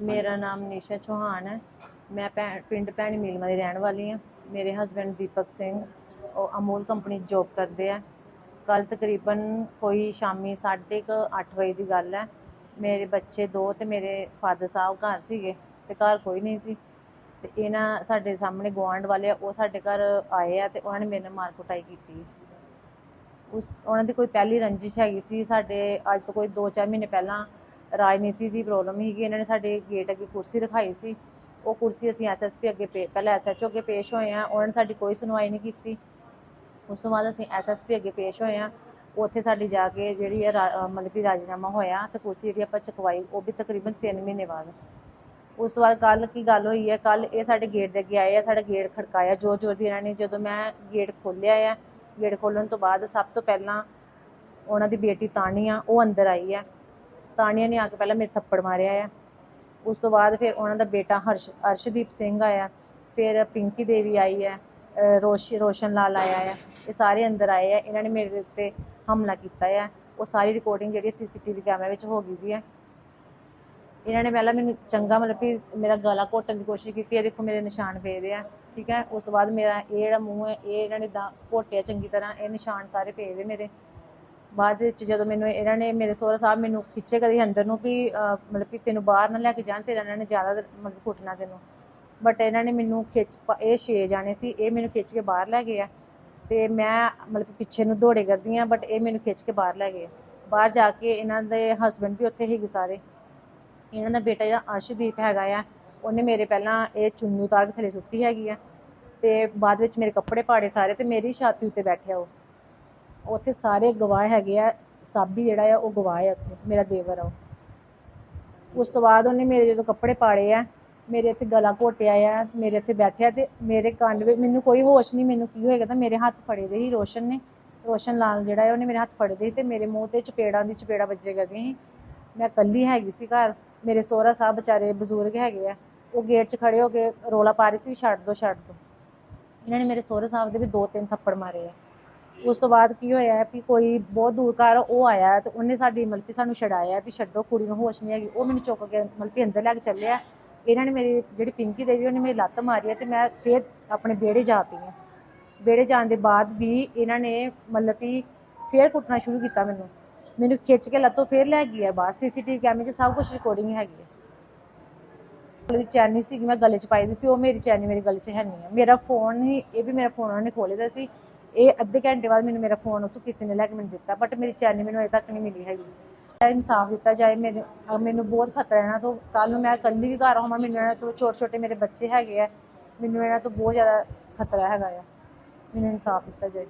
ਮੇਰਾ ਨਾਮ ਨਿਸ਼ਾ ਚੌਹਾਨ ਹੈ। ਮੈਂ ਭੈਣ ਪਿੰਡ ਭੈਣੀ ਮੀਲਮਾ ਦੀ ਰਹਿਣ ਵਾਲੀ ਹਾਂ। ਮੇਰੇ ਹਸਬੰਡ ਦੀਪਕ ਸਿੰਘ, ਉਹ ਅਮੂਲ ਕੰਪਨੀ 'ਚ ਜੌਬ ਕਰਦੇ ਆ। ਕੱਲ ਤਕਰੀਬਨ ਕੋਈ ਸ਼ਾਮੀ 8:30 ਵਜੇ ਦੀ ਗੱਲ ਹੈ। ਮੇਰੇ ਬੱਚੇ ਦੋ ਤੇ ਮੇਰੇ ਫਾਦਰ ਸਾਹਿਬ ਘਰ ਸੀਗੇ ਤੇ ਘਰ ਕੋਈ ਨਹੀਂ ਸੀ। ਤੇ ਇਹਨਾਂ ਸਾਡੇ ਸਾਹਮਣੇ ਗੁਆਂਢ ਵਾਲੇ ਆ, ਉਹ ਸਾਡੇ ਘਰ ਆਏ ਆ ਤੇ ਉਹਨਾਂ ਨੇ ਮੇਰੇ ਨਾਲ ਮਾਰ ਕੁਟਾਈ ਕੀਤੀ ਉਸ, ਉਹਨਾਂ ਦੀ ਕੋਈ ਪਹਿਲੀ ਰੰਜਿਸ਼ ਹੈਗੀ ਸੀ। ਸਾਡੇ ਅੱਜ ਤੋਂ ਕੋਈ 2-4 ਮਹੀਨੇ ਪਹਿਲਾਂ ਰਾਜਨੀਤੀ ਦੀ ਪ੍ਰੋਬਲਮ ਸੀਗੀ। ਇਹਨਾਂ ਨੇ ਸਾਡੇ ਗੇਟ ਅੱਗੇ ਕੁਰਸੀ ਰਖਾਈ ਸੀ। ਉਹ ਕੁਰਸੀ ਅਸੀਂ ਐਸਐਸਪੀ ਅੱਗੇ ਪੇ, ਪਹਿਲਾਂ ਐਸਐਚਓ ਅੱਗੇ ਪੇਸ਼ ਹੋਏ ਆ। ਉਹਨਾਂ ਨੇ ਸਾਡੀ ਕੋਈ ਸੁਣਵਾਈ ਨਹੀਂ ਕੀਤੀ। ਉਸ ਤੋਂ ਬਾਅਦ ਅਸੀਂ ਐਸਐਸਪੀ ਅੱਗੇ ਪੇਸ਼ ਹੋਏ ਆ। ਉੱਥੇ ਸਾਡੀ ਜਾ ਕੇ ਜਿਹੜੀ ਹੈ ਰਾ- ਮਤਲਬ ਕਿ ਰਾਜੀਨਾਮਾ ਹੋਇਆ ਤੇ ਕੁਰਸੀ ਜਿਹੜੀ ਆਪਾਂ ਚਕਵਾਈ, ਉਹ ਵੀ ਤਕਰੀਬਨ 3 ਮਹੀਨੇ ਬਾਅਦ। ਉਸ ਤੋਂ ਬਾਅਦ ਕੱਲ ਕੀ ਗੱਲ ਹੋਈ ਹੈ ਕੱਲ ਇਹ ਸਾਡੇ ਗੇਟ ਦੇ ਅੱਗੇ ਆਏ ਆ, ਸਾਡਾ ਗੇਟ ਖੜਕਾਇਆ ਜ਼ੋਰ ਜ਼ੋਰ ਦੀ ਇਹਨਾਂ ਨੇ। ਜਦੋਂ ਮੈਂ ਗੇਟ ਖੋਲ੍ਹਿਆ ਆ ਗੇਟ ਖੋਲ੍ਹਣ ਤੋਂ ਬਾਅਦ ਸਭ ਤੋਂ ਪਹਿਲਾਂ ਉਹਨਾਂ ਦੀ ਬੇਟੀ ਤਾਨੀਆ ਉਹ ਅੰਦਰ ਆਈ ਹੈ ਤਾਨੀਆ ਨੇ ਆ ਕੇ ਪਹਿਲਾਂ ਮੇਰੇ ਥੱਪੜ ਮਾਰਿਆ ਆ। ਉਸ ਤੋਂ ਬਾਅਦ ਫਿਰ ਉਹਨਾਂ ਦਾ ਬੇਟਾ ਹਰਸ਼, ਅਰਸ਼ਦੀਪ ਸਿੰਘ ਆਇਆ। ਫਿਰ ਪਿੰਕੀ ਦੇਵੀ ਆਈ ਹੈ ਰੋਸ਼, ਰੋਸ਼ਨ ਲਾਲ ਆਇਆ ਹੈ ਇਹ ਸਾਰੇ ਅੰਦਰ ਆਏ ਆ। ਇਹਨਾਂ ਨੇ ਮੇਰੇ ਉੱਤੇ ਹਮਲਾ ਕੀਤਾ ਹੈ ਉਹ ਸਾਰੀ ਰਿਕਾਰਡਿੰਗ ਜਿਹੜੀ ਸੀਸੀਟੀਵੀ ਕੈਮਰੇ ਵਿੱਚ ਹੋ ਗਈ ਦੀ ਹੈ ਇਹਨਾਂ ਨੇ ਪਹਿਲਾਂ ਮੈਨੂੰ ਚੰਗਾ ਮਤਲਬ ਕਿ ਮੇਰਾ ਗਲਾ ਘੋਟਣ ਦੀ ਕੋਸ਼ਿਸ਼ ਕੀਤੀ। ਹੈ ਦੇਖੋ ਮੇਰੇ ਨਿਸ਼ਾਨ ਪਏ ਦੇ ਆ, ਠੀਕ ਹੈ ਉਸ ਤੋਂ ਬਾਅਦ ਮੇਰਾ ਇਹ ਜਿਹੜਾ ਮੂੰਹ ਹੈ ਇਹ ਇਹਨਾਂ ਨੇ ਦਾ ਘੋਟਿਆ ਚੰਗੀ ਤਰ੍ਹਾਂ। ਇਹ ਨਿਸ਼ਾਨ ਸਾਰੇ ਪਏ ਦੇ ਮੇਰੇ। ਬਾਅਦ ਵਿੱਚ ਜਦੋਂ ਮੈਨੂੰ ਇਹਨਾਂ ਨੇ ਮੇਰੇ ਸੋਹਰਾ ਸਾਹਿਬ ਮੈਨੂੰ ਖਿੱਚੇ ਕਦੀ ਅੰਦਰ ਨੂੰ ਵੀ ਮਤਲਬ ਕਿ ਤੈਨੂੰ ਬਾਹਰ ਨਾ ਲੈ ਕੇ ਜਾਣ, ਤੇਰਾ ਇਹਨਾਂ ਨੇ ਜ਼ਿਆਦਾ ਮਤਲਬ ਕੁੱਟਣਾ ਤੈਨੂੰ। ਬਟ ਇਹਨਾਂ ਨੇ ਮੈਨੂੰ ਖਿੱਚ ਇਹ ਛੇ ਜਾਣੇ ਸੀ, ਇਹ ਮੈਨੂੰ ਖਿੱਚ ਕੇ ਬਾਹਰ ਲੈ ਗਏ ਆ। ਤੇ ਮੈਂ, ਮਤਲਬ ਪਿੱਛੇ ਨੂੰ ਦੌੜੇ ਕਰਦੀ ਆ ਬਟ ਇਹ ਮੈਨੂੰ ਖਿੱਚ ਕੇ ਬਾਹਰ ਲੈ ਗਏ। ਬਾਹਰ ਜਾ ਕੇ ਇਹਨਾਂ ਦੇ ਹਸਬੰਡ ਵੀ ਉੱਥੇ ਸੀਗੇ ਸਾਰੇ। ਇਹਨਾਂ ਦਾ ਬੇਟਾ ਜਿਹੜਾ ਅਰਸ਼ਦੀਪ ਹੈਗਾ ਆ, ਉਹਨੇ ਮੇਰੇ ਪਹਿਲਾਂ ਇਹ ਚੁੰਨੀ ਉਤਾਰ ਕੇ ਥੱਲੇ ਸੁੱਟੀ ਹੈਗੀ ਆ। ਤੇ ਬਾਅਦ ਵਿੱਚ ਮੇਰੇ ਕੱਪੜੇ ਪਾੜੇ ਸਾਰੇ ਤੇ ਮੇਰੀ ਛਾਤੀ ਉੱਤੇ ਬੈਠਿਆ ਉਹ। ਉੱਥੇ ਸਾਰੇ ਗਵਾਹ ਹੈਗੇ ਆ, ਸਾਬੀ ਜਿਹੜਾ ਆ, ਉਹ ਗਵਾਹ ਆ ਉੱਥੇ, ਮੇਰਾ ਦੇਵਰ ਆ ਉਹ। ਉਸ ਤੋਂ ਬਾਅਦ ਉਹਨੇ ਮੇਰੇ ਜਦੋਂ ਕੱਪੜੇ ਪਾੜੇ ਆ, ਮੇਰੇ ਇੱਥੇ ਗਲਾ ਘੋਟਿਆ ਆ, ਮੇਰੇ ਇੱਥੇ ਬੈਠਿਆ ਤੇ ਮੇਰੇ ਕੰਨ ਵਿੱਚ ਮੈਨੂੰ ਕੋਈ ਹੋਸ਼ ਨਹੀਂ, ਮੈਨੂੰ ਕੀ ਹੋਏਗਾ ਤਾਂ ਮੇਰੇ ਹੱਥ ਫੜੇ ਦੇ ਹੀ ਰੋਸ਼ਨ ਨੇ। ਰੋਸ਼ਨ ਲਾਲ ਜਿਹੜਾ ਹੈ ਉਹਨੇ ਮੇਰੇ ਹੱਥ ਫੜੇ ਦੇ ਸੀ ਤੇ ਮੇਰੇ ਮੂੰਹ ਤੇ ਚਪੇੜਾਂ ਦੀ ਚਪੇੜਾ ਵੱਜੇ ਕਰਦੀਆਂ ਸੀ। ਮੈਂ ਇਕੱਲੀ ਹੈਗੀ ਸੀ ਘਰ, ਮੇਰੇ ਸਹੁਰਾ ਸਾਹਿਬ ਵਿਚਾਰੇ ਬਜ਼ੁਰਗ ਹੈਗੇ ਆ, ਉਹ ਗੇਟ 'ਚ ਖੜੇ ਹੋ ਕੇ ਰੋਲਾ ਪਾ ਰਹੇ ਸੀ ਵੀ ਛੱਡ ਦੋ ਛੱਡ ਦੋ। ਇਹਨਾਂ ਨੇ ਮੇਰੇ ਸਹੁਰੇ ਸਾਹਿਬ ਦੇ ਵੀ ਦੋ ਤਿੰਨ ਥੱਪੜ ਮਾਰੇ ਆ। ਉਸ ਤੋਂ ਬਾਅਦ ਕੀ ਹੋਇਆ ਵੀ ਕੋਈ ਬਹੁਤ ਦੂਰ ਘਰ ਉਹ ਆਇਆ ਤੇ ਉਹਨੇ ਸਾਡੀ ਮਤਲਬ ਕਿ ਸਾਨੂੰ ਛਡਾਇਆ ਵੀ ਛੱਡੋ, ਕੁੜੀ ਨੂੰ ਹੋਸ਼ ਨਹੀਂ ਹੈਗੀ। ਉਹ ਮੈਨੂੰ ਚੁੱਕ ਕੇ ਮਤਲਬ ਕਿ ਅੰਦਰ ਲੈ ਕੇ ਚੱਲਿਆ। ਇਹਨਾਂ ਨੇ ਮੇਰੀ ਜਿਹੜੀ ਪਿੰਕੀ ਦੇਵੀ ਉਹਨੇ ਮੇਰੀ ਲੱਤ ਮਾਰੀ ਹੈ ਤੇ ਮੈਂ ਫਿਰ ਆਪਣੇ ਵਿਹੜੇ ਜਾ ਪਈ ਹਾਂ। ਵਿਹੜੇ ਜਾਣ ਦੇ ਬਾਅਦ ਵੀ ਇਹਨਾਂ ਨੇ ਮਤਲਬ ਕਿ ਫੇਰ ਕੁੱਟਣਾ ਸ਼ੁਰੂ ਕੀਤਾ ਮੈਨੂੰ। ਮੈਨੂੰ ਖਿੱਚ ਕੇ ਲੱਤੋਂ ਫੇਰ ਲੈ ਗਈ ਹੈ ਬਾਹਰ। ਸੀਸੀਟੀਵੀ ਕੈਮਰੇ 'ਚ ਸਭ ਕੁਝ ਰਿਕਾਰਡਿੰਗ ਹੈਗੀ ਹੈ। ਗਲੇ ਦੀ ਚੈਨੀ ਸੀ ਮੈਂ ਗਲੇ 'ਚ ਪਾਈ ਦੀ ਸੀ। ਉਹ ਮੇਰੀ ਚੈਨੀ ਮੇਰੇ ਗਲੇ 'ਚ ਹੈ ਨਹੀਂ ਹੈ। ਮੇਰਾ ਫੋਨ ਹੀ, ਇਹ ਵੀ ਮੇਰਾ ਫੋਨ ਉਹਨਾਂ ਨੇ ਖੋਲ੍ਹੇ ਦਾ ਸੀ। ਇਹ ਅੱਧੇ ਘੰਟੇ ਬਾਅਦ ਮੈਨੂੰ ਮੇਰਾ ਫੋਨ ਉੱਥੋਂ ਕਿਸੇ ਨੇ ਲੈ ਕੇ ਮੈਨੂੰ ਦਿੱਤਾ ਬਟ ਮੇਰੀ ਚੈਨੀ ਮੈਨੂੰ ਅਜੇ ਤੱਕ ਨਹੀਂ ਮਿਲੀ ਹੈਗੀ। ਇਨਸਾਫ ਦਿੱਤਾ ਜਾਏ, ਮੇਰੇ ਮੈਨੂੰ ਬਹੁਤ ਖਤਰਾ ਇਹਨਾਂ ਤੋਂ ਕੱਲ ਨੂੰ ਮੈਂ ਇਕੱਲੀ ਵੀ ਘਰ ਆਵਾਂ ਮੈਨੂੰ ਇਹਨਾਂ ਤੋਂ ਛੋਟੇ ਛੋਟੇ ਮੇਰੇ ਬੱਚੇ ਹੈਗੇ ਆ, ਮੈਨੂੰ ਇਹਨਾਂ ਤੋਂ ਬਹੁਤ ਜ਼ਿਆਦਾ ਖਤਰਾ ਹੈਗਾ ਆ। ਮੈਨੂੰ ਇਨਸਾਫ ਦਿੱਤਾ ਜਾਏ।